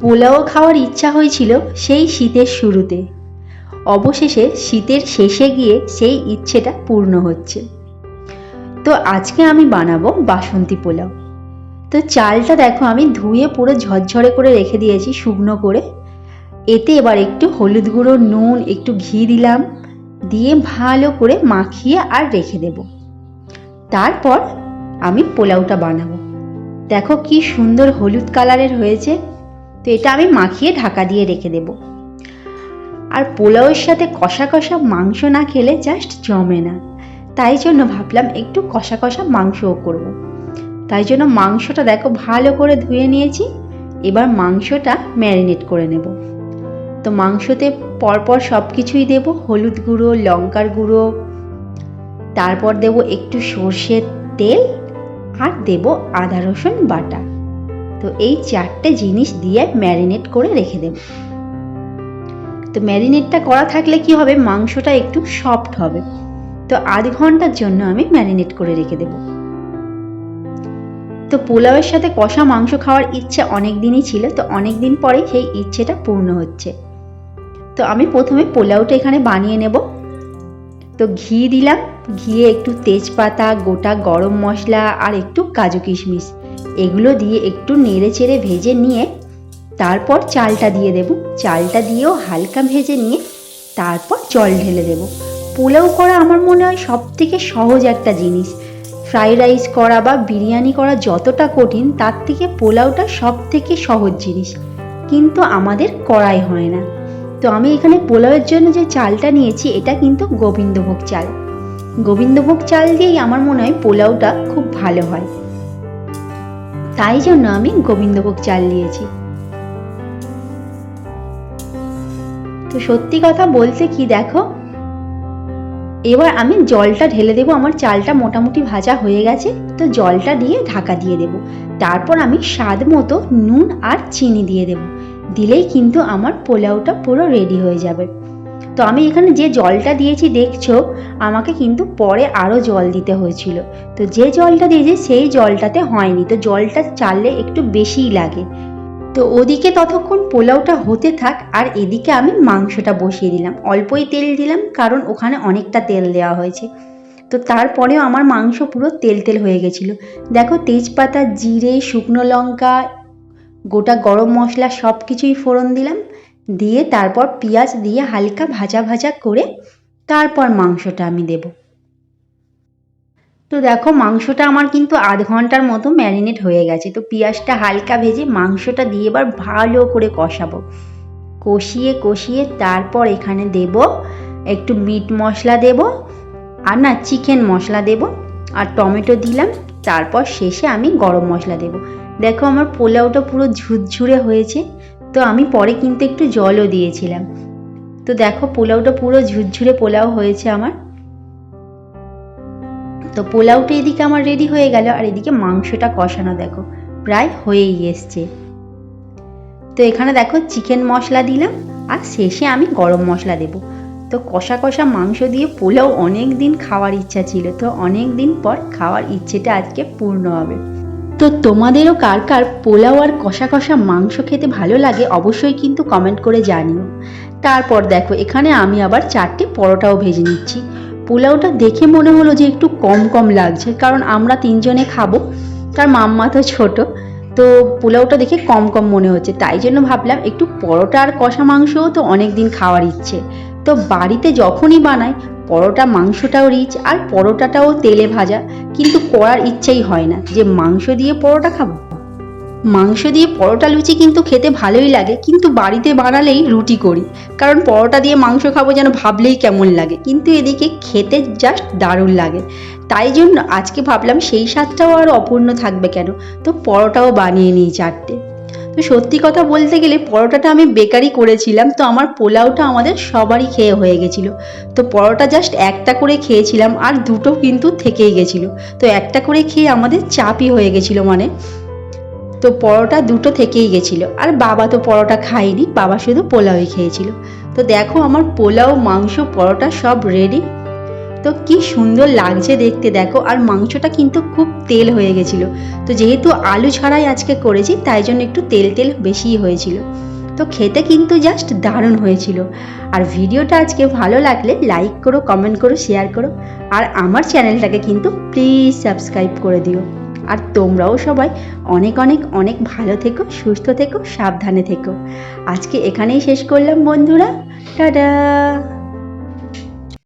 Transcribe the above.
পোলাও খাওয়ার ইচ্ছা হয়েছিল সেই শীতের শুরুতে। অবশেষে শীতের শেষে গিয়ে সেই ইচ্ছেটা পূর্ণ হচ্ছে। তো আজকে আমি বানাবো বাসন্তী পোলাও। তো চালটা দেখো আমি ধুয়ে পুরো ঝরঝরে করে রেখে দিয়েছি শুকনো করে। এতে এবার একটু হলুদ গুঁড়ো, নুন, একটু ঘি দিলাম। দিয়ে ভালো করে মাখিয়ে আর রেখে দেব। তারপর আমি পোলাওটা বানাবো। দেখো কি সুন্দর হলুদ কালারের হয়েছে। তো এটা আমি মাখিয়ে ঢাকা দিয়ে রেখে দেব। আর পোলাওয়ের সাথে কষা কষা মাংস না খেলে জাস্ট জমে না। তাই জন্য ভাবলাম একটু কষা কষা মাংসও করব। তাই জন্য মাংসটা দেখো ভালো করে ধুয়ে নিয়েছি। এবার মাংসটা ম্যারিনেট করে নেব। তো মাংসতে পরপর সব কিছুই দেব। হলুদ গুঁড়ো, লঙ্কার গুঁড়ো, তারপর দেব একটু সর্ষের তেল, আর দেব আদা রসুন বাটা। তো এই চারটে জিনিস দিয়ে ম্যারিনেট করে রেখে দেব তো ম্যারিনেটটা করা থাকলে কি হবে? মাংসটা একটু সফট হবে। তো আধ ঘণ্টার জন্য আমি ম্যারিনেট করে রেখে দেব। তো পোলাওয়ের সাথে কষা মাংস খাওয়ার ইচ্ছে অনেক দিনই ছিল, তো অনেক দিন পরেই সেই ইচ্ছেটা পূর্ণ হচ্ছে। তো আমি প্রথমে পোলাওটা এখানে বানিয়ে নেব। তো ঘি দিলাম। ঘিয়ে একটু তেজপাতা, গোটা গরম মশলা আর একটু কাজু কিশমিশ। এগুলো দিয়ে একটু নেড়ে চেড়ে ভেজে নিয়ে তারপর চালটা দিয়ে দেব। চালটা দিয়েও হালকা ভেজে নিয়ে তারপর জল ঢেলে দেব। পোলাও করা আমার মনে হয় সব থেকে সহজ একটা জিনিস। ফ্রাইড রাইস করা বা বিরিয়ানি করা যতটা কঠিন, তার থেকে পোলাওটা সব থেকে সহজ জিনিস। কিন্তু আমাদের করাই হয় না। তো আমি এখানে পোলাওয়ের জন্য যে চালটা নিয়েছি, এটা কিন্তু গোবিন্দভোগ চাল। গোবিন্দভোগ চাল দিয়েই আমার মনে হয় পোলাওটা খুব ভালো হয়। তাই জন্য আমি গোবিন্দভোগ চাল নিয়েছি তো সত্যি কথা বলতে কি দেখো? এবার আমি জলটা ঢেলে দেবো, আমার চালটা মোটামুটি ভাজা হয়ে গেছে, তো জলটা দিয়ে ঢাকা দিয়ে দেব। তারপর আমি স্বাদ মতো নুন আর চিনি দিয়ে দেব। দিলেই কিন্তু আমার পোলাওটা পুরো রেডি হয়ে যাবে। তো আমি এখানে যে জলটা দিয়েছি দেখছ, আমাকে কিন্তু পরে আরও জল দিতে হয়েছিল। তো যে জলটা দিয়েছি সেই জলটাতে হয়নি। তো জলটা চাললে একটু বেশিই লাগে। তো ওদিকে ততক্ষণ পোলাওটা হতে থাক, আর এদিকে আমি মাংসটা বসিয়ে দিলাম। অল্পই তেল দিলাম, কারণ ওখানে অনেকটা তেল দেওয়া হয়েছে। তো তারপরেও আমার মাংস পুরো তেল তেল হয়ে গেছিল। দেখো তেজপাতা, জিরে, শুকনো লঙ্কা, গোটা গরম মশলা সব কিছুই ফোড়ন দিলাম। দিয়ে তারপর পেঁয়াজ দিয়ে হালকা ভাজা ভাজা করে তারপর মাংসটা আমি দেব। তো দেখো মাংসটা আমার কিন্তু আধ ঘণ্টার মতো ম্যারিনেট হয়ে গেছে। তো পেঁয়াজটা হালকা ভেজে মাংসটা দিয়ে এবার ভালো করে কষাবো। কষিয়ে কষিয়ে তারপর এখানে দেব একটু মিট মশলা দেব আর না চিকেন মশলা দেব আর টমেটো দিলাম। তারপর শেষে আমি গরম মশলা দেব। দেখো আমার পোলাওটা পুরো ঝুরঝুরে হয়েছে। তো আমি পরে কিন্তু একটু জলও দিয়েছিলাম। তো দেখো পোলাওটা পুরো ঝুরঝুরে পোলাও হয়েছে আমার। তো পোলাওটা এদিকে আমার রেডি হয়ে গেল, আর এদিকে মাংসটা কষানো দেখো, প্রায় হয়েই এসছে। তো এখানে দেখো চিকেন মশলা দিলাম, আর শেষে আমি গরম মশলা দেব। তো কষা কষা মাংস দিয়ে পোলাও অনেক দিন খাওয়ার ইচ্ছা ছিল, তো অনেক দিন পর খাওয়ার ইচ্ছেটা আজকে পূর্ণ হবে। তো তোমাদেরও কার কার পোলাও আর কষা কষা মাংস খেতে ভালো লাগে অবশ্যই কিন্তু কমেন্ট করে জানিও। তারপর দেখো, এখানে আমি আবার চারটে পরোটাও ভেজে নিচ্ছি। পোলাওটা দেখে মনে হলো যে একটু কম কম লাগছে, কারণ আমরা তিনজনে খাব, তার মাম্মা তো ছোট, তো পোলাওটা দেখে কম কম মনে হচ্ছে। তাই জন্য ভাবলাম একটু পরোটা আর কষা মাংসও তো অনেক দিন খাওয়ার ইচ্ছে। তো বাড়িতে যখনই বানাই পরোটা মাংসটাও রিচ আর পরোটাটাও তেলে ভাজা। কিন্তু করার ইচ্ছেই হয় না যে মাংস দিয়ে পরোটা খাব। মাংস দিয়ে পরোটা লুচি কিন্তু খেতে ভালোই লাগে, কিন্তু বাড়িতে বানালেই রুটি করি। কারণ পরোটা দিয়ে মাংস খাব যেন ভাবলেই কেমন লাগে, কিন্তু এদিকে খেতে জাস্ট দারুণ লাগে। তাই জন্য আজকে ভাবলাম সেই স্বাদটাও আর অপূর্ণ থাকবে কেন? তো পরোটাও বানিয়ে নিই চারটে। তো সত্যি কথা বলতে গেলে পরোটাটা আমি বেকারি করেছিলাম, তো আমার পোলাওটা আমাদের সবারই খেয়ে হয়ে গেছিল। তো পরোটা জাস্ট একটা করে খেয়েছিলাম আর দুটো কিন্তু থেকেই গেছিল। তো একটা করে খেয়ে আমাদের চাপই হয়ে গেছিল মানে। তো পরোটা দুটো থেকেই গেছিল, আর বাবা তো পরোটা খায়নি, বাবা শুধু পোলাওই খেয়েছিল। তো দেখো আমার পোলাও, মাংস, পরোটা সব রেডি তো কি সুন্দর লাগছে দেখতে, দেখো। আর মাংসটা কিন্তু খুব তেল হয়ে গেছিল। তো যেহেতু আলু ছাড়াই আজকে করেছি, তাই জন্য একটু তেল তেল বেশিই হয়েছিল। তো খেতে কিন্তু জাস্ট দারুণ হয়েছিল। আর ভিডিওটা আজকে ভালো লাগলে লাইক করো কমেন্ট করো শেয়ার করো। আর আমার চ্যানেলটাকে কিন্তু প্লিজ সাবস্ক্রাইব করে দিও। আর তোমরাও সবাই অনেক অনেক অনেক ভালো থেকো, সুস্থ থেকো, সাবধানে থেকো। আজকে এখানেই শেষ করলাম বন্ধুরা। টাটা!